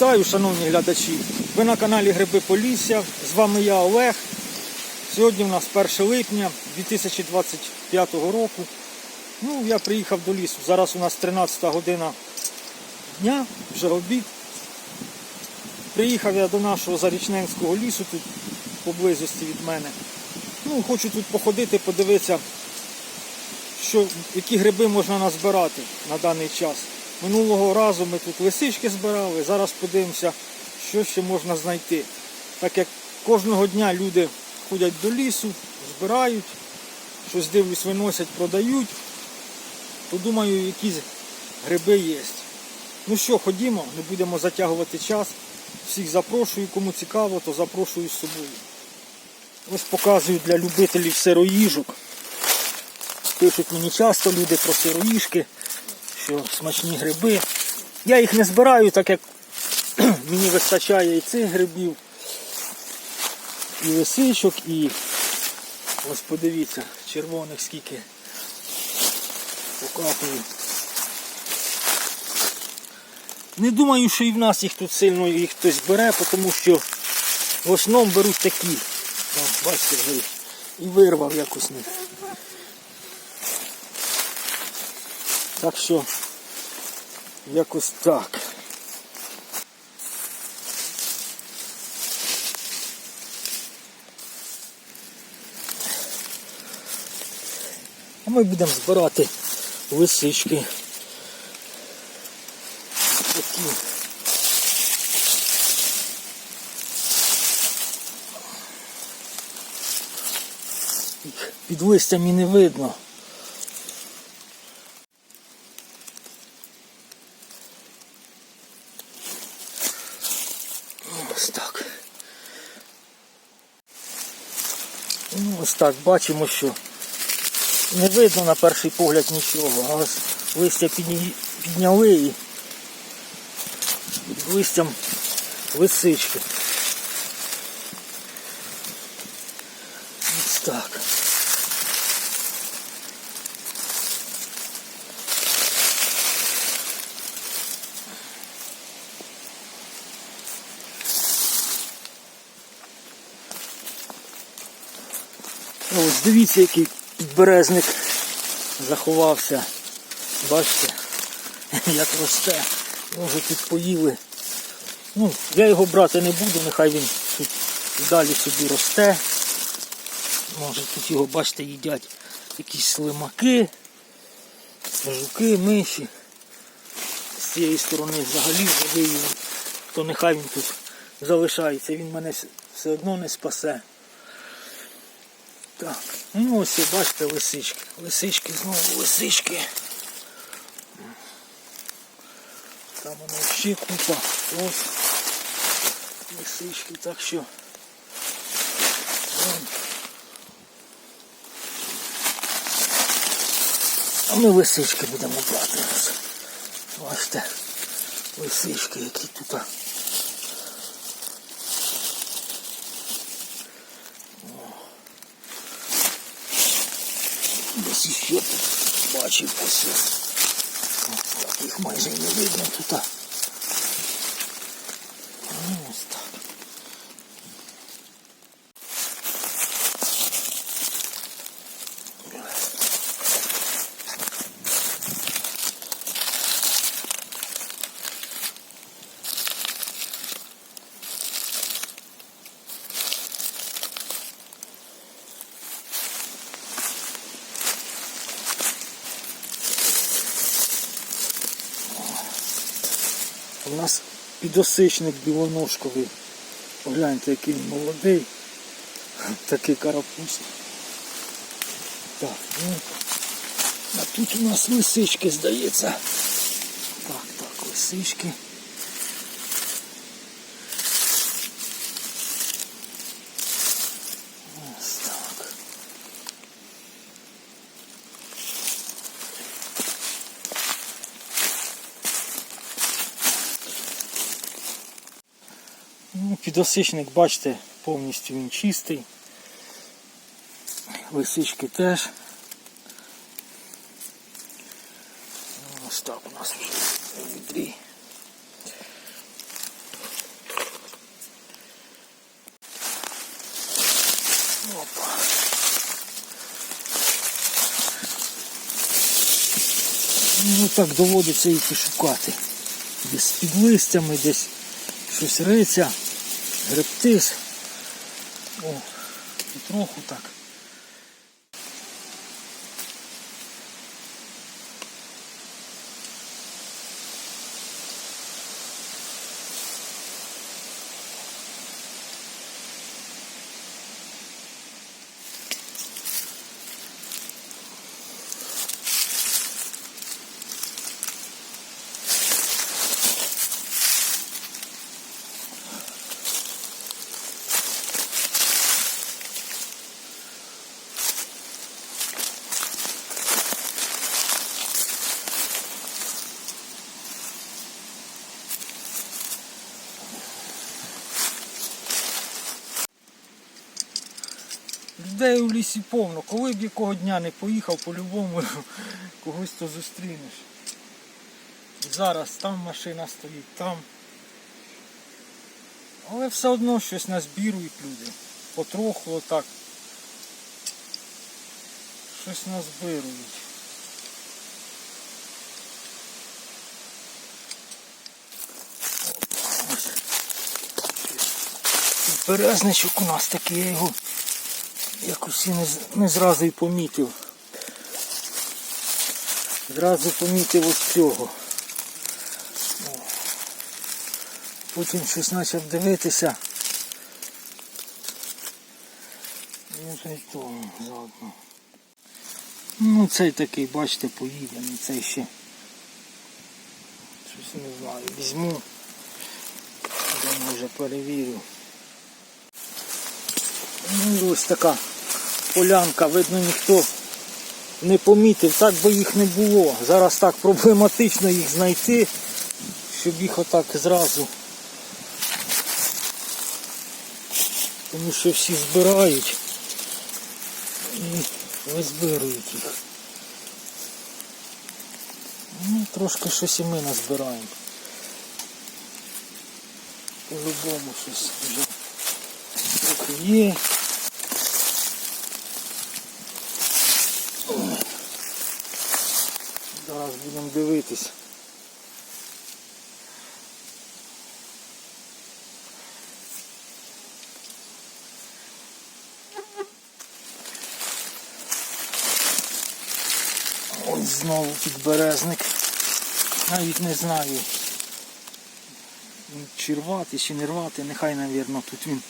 Вітаю, шановні глядачі! Ви на каналі Гриби Полісся. З вами я Олег. Сьогодні у нас 1 липня 2025 року. Ну, я приїхав до лісу. Зараз у нас 13 година дня, вже обід. Приїхав я до нашого Зарічненського лісу, тут поблизості від мене. Ну, хочу тут походити, подивитися, що, які гриби можна назбирати на даний час. Минулого разу ми тут лисички збирали, зараз подивимося, що ще можна знайти. Так як кожного дня люди ходять до лісу, збирають, щось дивлюсь, виносять, продають, то думаю, якісь гриби є. Ну що, ходімо, не будемо затягувати час. Всіх запрошую, кому цікаво, то запрошую з собою. Ось показую для любителів сироїжок. Пишуть мені часто люди про сироїжки, що смачні гриби. Я їх не збираю, так як мені вистачає і цих грибів, і лисичок, і ось подивіться, червоних скільки покапую. Не думаю, що і в нас їх тут сильно їх хтось бере, тому що в основному беруть такі. Бачите, вже і вирвав якось них. Так що якось так. А ми будемо збирати лисички. Такі. Під листями не видно. Так. Ну, ось так бачимо, що не видно на перший погляд нічого, а ось листя підняли і листям лисички. Ось так. Ось дивіться, який підберезник заховався. Бачите, як росте. Може тут поїли. Ну, я його брати не буду, нехай він тут далі собі росте. Може тут його, бачите, їдять якісь слимаки, жуки, миші. З цієї сторони взагалі вивів, то нехай він тут залишається, він мене все одно не спасе. Так, ну ось і бачите лисички. Лисички, знову лисички. Там воно ще купа. Ось лисички, так що. А ми лисички будемо брати. Бачите, лисички, які тут. Десь іще тут бачив ось. Ось так, їх майже й не У нас підосичник білоножковий. Погляньте, який він молодий. Такий карапуз. Так, ну. А тут у нас лисички, здається. Так, так, лисички. Підосичник, бачите, повністю він чистий. Лисички теж. Ось так у нас вже відрій. Опа. Ну так доводиться їх і шукати. Десь під листями, десь щось риця гребтись. О, потроху так. Людей у лісі повно. Коли б якого дня не поїхав, по-любому когось то зустрінеш. Зараз там машина стоїть, там. Але все одно щось назбірують люди. Потроху отак. Щось назбирують. Березничок у нас такий, я його якось і не, не зразу і помітив. Зразу помітив ось цього. Потім щось почав дивитися. Й то заодно. Ну цей такий, бачите, поїдений, цей ще. Щось не знаю, візьму. Я вже перевірю. Ну і ось така полянка, видно ніхто не помітив, так би їх не було. Зараз так проблематично їх знайти, щоб їх отак зразу. Тому що всі збирають і визбирують їх. Ну, трошки щось і ми назбираємо. По-любому щось вже є. Зараз будемо дивитись. Ось знову підберезник. Навіть не знаю. Чи рвати, чи не рвати, нехай, мабуть, тут він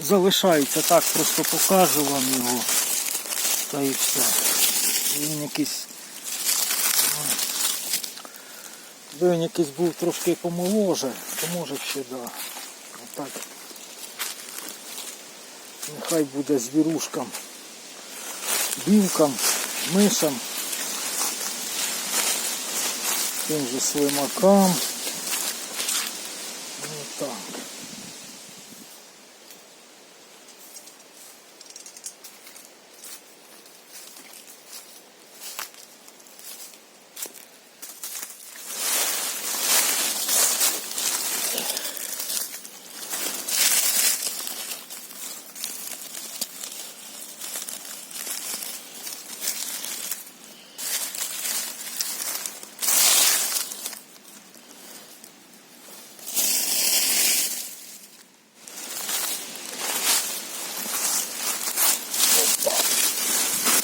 залишається так, просто покажу вам його. Та і все. Він якийсь. ну, Якби він якийсь був трошки помоложе, то може ще да. Отак. Нехай буде звірушкам, білкам, мишам, тим же слимакам. Ну так.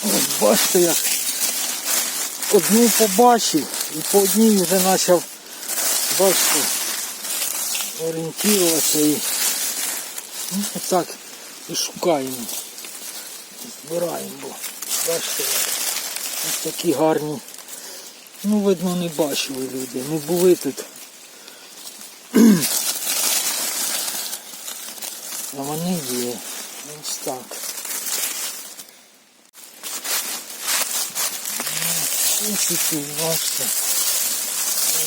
Ось бачите як одну побачив і по одній вже почав бачите, орієнтуватися і ну, так і шукаємо. Збираємо, бо бачите, ось такі гарні. Ну, видно, не бачили люди, не були тут. А вони є. Ось так. Ось і тут, бачите.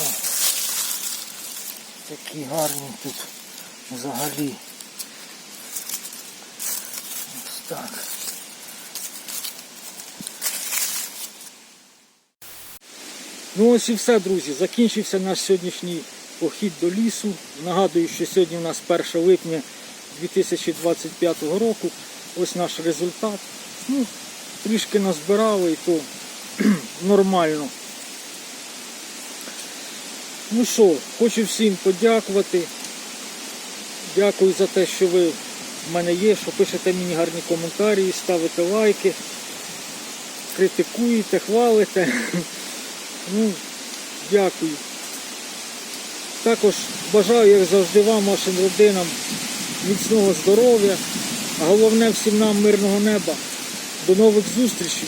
О, Такі гарні тут взагалі. Ось так. Ну ось і все, друзі. Закінчився наш сьогоднішній похід до лісу. Нагадую, що сьогодні у нас 1 липня 2025 року. ось наш результат. Ну, трішки назбирали і то нормально. Ну що, хочу всім подякувати. Дякую за те, що ви в мене є, що пишете мені гарні коментарі, ставите лайки, критикуєте, хвалите. Ну, дякую. Також бажаю, як завжди, вам, вашим родинам міцного здоров'я, а головне всім нам мирного неба. До нових зустрічей!